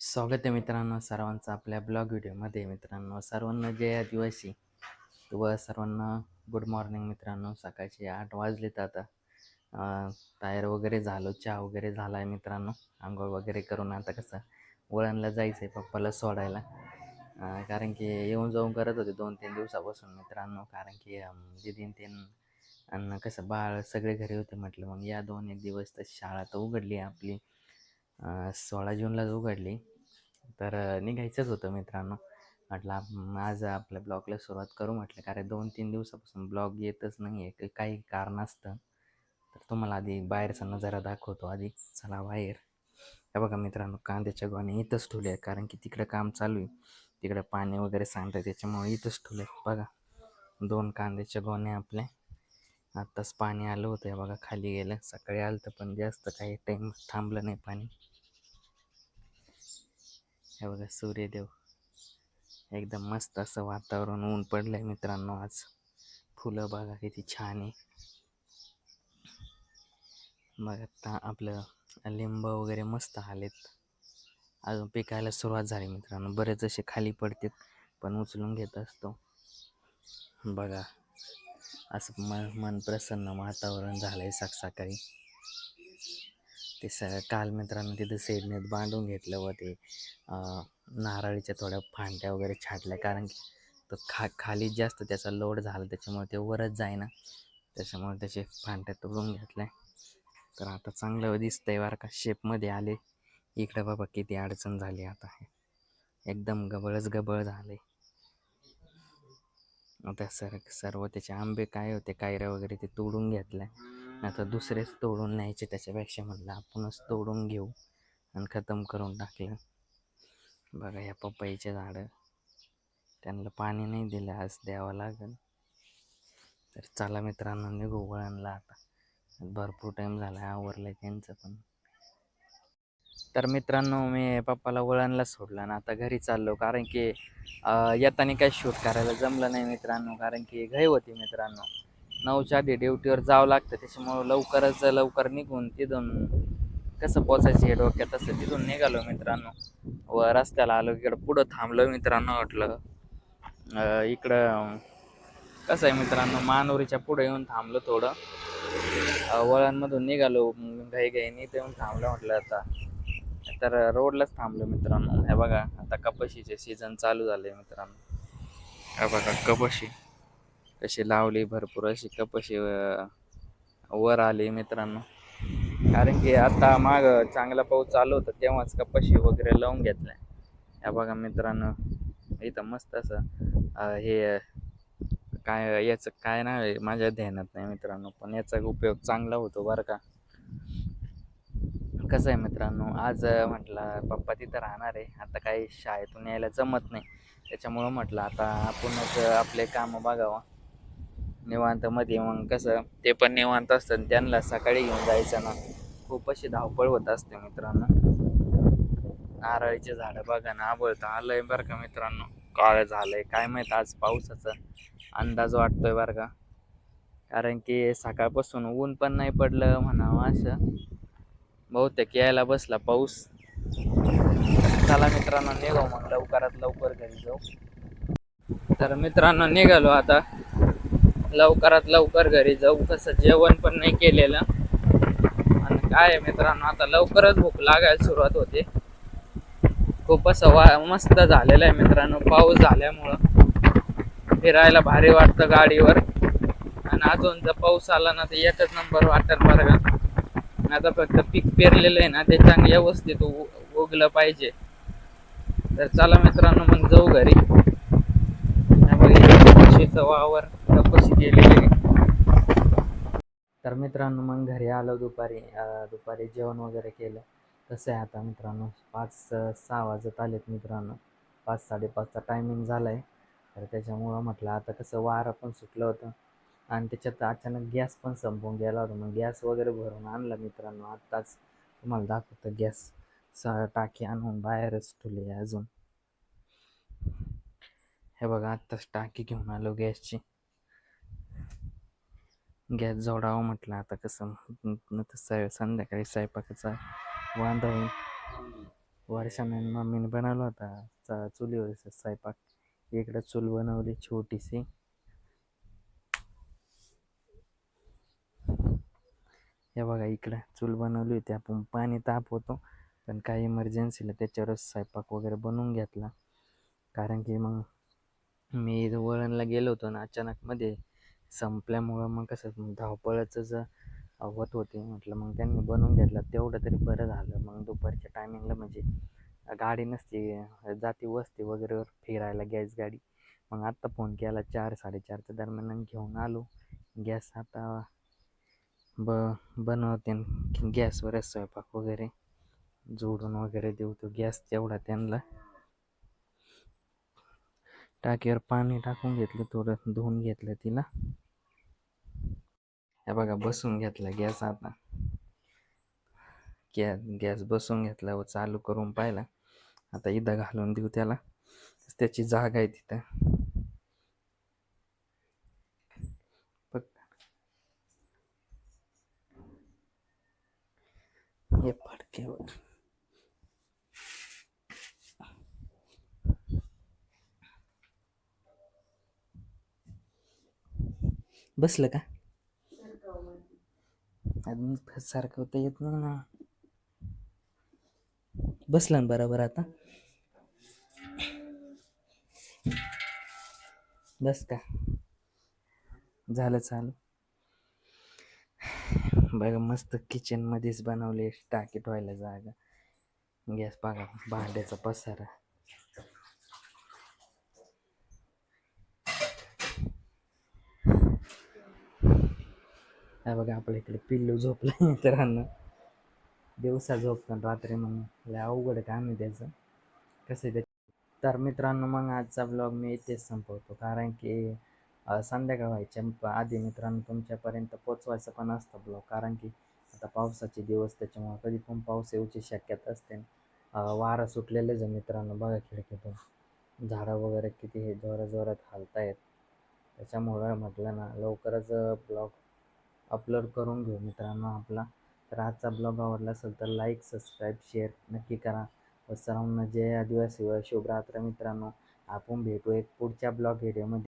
स्वागत आहे मित्रांनो सर्वांचं आपल्या ब्लॉग व्हिडिओमध्ये. मित्रांनो सर्वांना जय आदिवासी व सर्वांना गुड मॉर्निंग मित्रांनो. सकाळचे आठ वाजलेत आता. तयार वगैरे झालो चहा वगैरे झाला आहे मित्रांनो. आंघोळ वगैरे करून आता कसं वळणला जायचं आहे पप्पाला सोडायला. कारण की येऊन जाऊन करत होते दोन तीन दिवसापासून मित्रांनो. कारण की दिदीन तीन आणि कसं बाळ सगळे घरी होते म्हटलं मग या दोन एक दिवस तर शाळा तर उघडली आहे आपली. सोळा जूनलाच उघडली तर निघायचंच होतं मित्रांनो. म्हटलं आज आपल्या ब्लॉगला सुरुवात करू म्हटलं कारण दोन तीन दिवसापासून ब्लॉग येतच नाही आहे काही कारण असतं. तर तुम्हाला आधी बाहेरचा नजारा दाखवतो आधी. चला बाहेर. हे बघा मित्रांनो कांद्याच्या गोण्या इथंच ठुले आहे कारण की तिकडं काम चालू आहे. तिकडं पाणी वगैरे सांगतात त्याच्यामुळे इथंच ठेवले बघा दोन कांद्याच्या गोण्या आपल्या. आत्ताच पाणी आलं होतं हे बघा खाली गेलं. सकाळी आलं तर पण जास्त काही टाईम थांबलं नाही पाणी. हे बघा सूर्यदेव. एकदम मस्त असं वातावरण ऊन पडलंय मित्रांनो आज. फुलं बघा किती छान आहे. मग आता आपलं लिंब वगैरे मस्त आलेत. अजून पिकायला सुरुवात झाली मित्रांनो. बरेच असे खाली पडतात पण उचलून घेत असतो. बघा. असं मन मन प्रसन्न वातावरण झालं आहे सकाळी ते स काल मित्रांनो तिथं सेडनेत बांधून घेतलं व ते नारळीच्या थोड्या फांट्या वगैरे छाटल्या. कारण की तो खा खाली जास्त त्याचा लोड झाला. त्याच्यामुळे ते वरच जाईना. त्याच्यामुळे त्याचे फांट्या तोडून घेतल्या. तर आता चांगलं दिसतंय बरं का. शेपमध्ये आले. इकडं बाबा किती अडचण झाली आता. एकदम गबळच गबळ झाले आता सर सर्व त्याचे आंबे काय होते कायऱ्या वगैरे ते तोडून घेतल्या. आता दुसरेच तोडून न्यायचे त्याच्यापेक्षा म्हटलं आपणच तोडून घेऊ आणि खतम करून टाकलं. बघा या पपईचे झाडं. त्यांना पाणी नाही दिलं आज द्यावं लागेल. तर चला मित्रांनो निघू वळणला आता. भरपूर टाईम झाला आवरलं त्यांचं पण. तर मित्रांनो मी पप्पाला वळणला सोडला ना आता घरी चाललो. कारण की येताना काही शूट करायला जमलं नाही मित्रांनो. कारण की घाई होती मित्रांनो. नऊच्या आधी ड्युटीवर जावं लागतं. त्याच्यामुळं लवकरच लवकर निघून तिथून कसं पोचायचं हे डोक्यात असं तिथून निघालो मित्रांनो. व रस्त्याला आलो इकडं पुढं थांबलो मित्रांनो म्हटलं. इकडं कसं आहे मित्रांनो मानवरीच्या पुढे येऊन थांबलो थोडं. वळणमधून निघालो घाई घाईने येऊन थांबलो म्हटलं आता. तर रोडलाच थांबलो मित्रांनो. हे बघा आता कपाशीचे सीझन चालू झाले मित्रांनो. हे बघा कपाशी कशी लावली भरपूर अशी कपाशी वर आली मित्रांनो. कारण की आता माग चांगला पाऊस चालू होता तेव्हाच कपाशी वगैरे लावून घेतल्या. हे बघा मित्रांनो इथं मस्त असं हे काय याचं काय नाही माझ्या ध्यानात नाही मित्रांनो पण याचा उपयोग चांगला होतो बरं का. कसं आहे मित्रांनो आज म्हटलं पप्पा तिथं राहणार आहे. आता काही शाळेतून यायला जमत नाही. त्याच्यामुळं म्हटलं आता आपणच आपले कामं बघावं. निवांत मध्ये मग कसं ते पण निवांत असतं त्यांना सकाळी घेऊन जायचं ना. खूप अशी धावपळ होत असते मित्रांनो. नारळीचे झाडं बघा ना आबळतं. आलंय बरं का मित्रांनो? काळ झालंय. काय माहीत आज पावसाचा अंदाज वाटतोय बरं का? कारण की सकाळपासून ऊन पण नाही पडलं म्हणावं असं. बहुतेक यायला बसला पाऊस. चला मित्रांनो निघाव मग लवकरात लवकर घरी जाऊ. तर मित्रांनो निघालो आता. लवकरात लवकर घरी जाऊ. कसं जेवण पण नाही केलेलं. आणि काय आहे मित्रांनो आता लवकरच भूक लागायला सुरुवात होते. खूप असं वा मस्त झालेलं आहे मित्रांनो पाऊस झाल्यामुळं. फिरायला भारी वाटतं गाडीवर. आणि अजून जर पाऊस आला ना तर एकच नंबर वाटेल बरं का आता फक्त पीक पेरलेलं आहे ना ते चांगलं व्यवस्थित उ- उगलं पाहिजे. तर चला मित्रांनो मग जाऊ घरी. वावर कशी गेलेली तर मित्रांनो मग घरी आलो दुपारी. दुपारी जेवण वगैरे केलं. कसं आहे आता मित्रांनो? पाच सहा वाजत आलेत मित्रांनो. पाच साडेपाचचा टायमिंग झाला आहे तर त्याच्यामुळं म्हटलं आता कसं वारं पण सुटलं होतं. आणि त्याच्यात अचानक गॅस पण संपून गेला होता. मग गॅस वगैरे भरून आणला मित्रांनो. आत्ताच तुम्हाला दाखवतं. गॅस टाकी आणून बाहेरच ठेवली आहे अजून. हे बघा आत्ताच टाकी घेऊन आलो गॅसची. गॅस जोडावं म्हटलं. आता कसं तसं संध्याकाळी स्वयंपाकाचा वांदा होईल. वर्षाने मम्मीने बनवला होता. चा चुलीवर स्वयंपाक. इकडं चूल बनवली छोटीशी. हे बघा इकडं चूल बनवली होती. आपण पाणी ताप होतो. पण काही इमर्जन्सीला त्याच्यावरच स्वयंपाक वगैरे बनवून घेतला. कारण की मग मी वळणला गेलो होतो ना अचानकमध्ये संपल्यामुळं मग कसं मग धावपळाचं ज होत होते म्हटलं मग त्यांनी बनवून घेतला. तेवढं तरी बरं झालं. मग दुपारच्या टायमिंगला म्हणजे गाडी नसती जाती वस्ती वगैरे फिरायला गॅस गाडी. मग आत्ता फोन केला. चार साडेचारच्या दरम्यान घेऊन आलो. गॅस आता ब बनवते न गॅसवरच स्वयंपाक वगैरे. जोडून वगैरे देऊ तो गॅस तेवढा त्यांना. टाकीवर पाणी टाकून घेतलं थोडं धुवून घेतलं तिला. हे बघा बसून घेतला गॅस आता. गॅ गॅस बसून घेतला व चालू करून पाहिला. आता इथं घालून देऊ त्याला. त्याची जागा आहे तिथं. हे फडक्यावर बसलं का अजून सारखं होतं येत नाही ना बसलं ना बरोबर आता बस का झालं चालू बघा मस्त किचनमध्येच बनवले टाकी ठेवायला जागा. गॅस बघा भांड्याचा पसारा. हा बघा आपल्या इकडे पिल्लू झोपलं मित्रांनो. दिवसा झोपतं रात्री मग. लय अवघड काम आहे त्याचं. कसं आहे तर मित्रांनो मग आजचा ब्लॉग मी इथेच संपवतो. कारण की संध्याकाळ व्हायच्या आधी मित्रांनो तुमच्यापर्यंत पोचवायचं पण असतं ब्लॉग कारण की आता पावसाचे दिवस त्याच्यामुळे कधी पण पाऊस येऊची शक्यता असते. वारं वारा सुटलेलेच आहे मित्रांनो बघा खिडकीतून. झाडं वगैरे किती हे जोरात जोरात हालतायत. त्याच्यामुळं म्हटलं ना लवकरच ब्लॉग अपलोड करून घेऊ मित्रांनो आपला. तर आजचा ब्लॉग आवडला असेल तर लाईक सबस्क्राईब शेअर नक्की करा. व सर्वांना जय आदिवासी व शुभरात्र मित्रांनो. आपण भेटू एक पुढच्या ब्लॉग व्हिडिओमध्ये.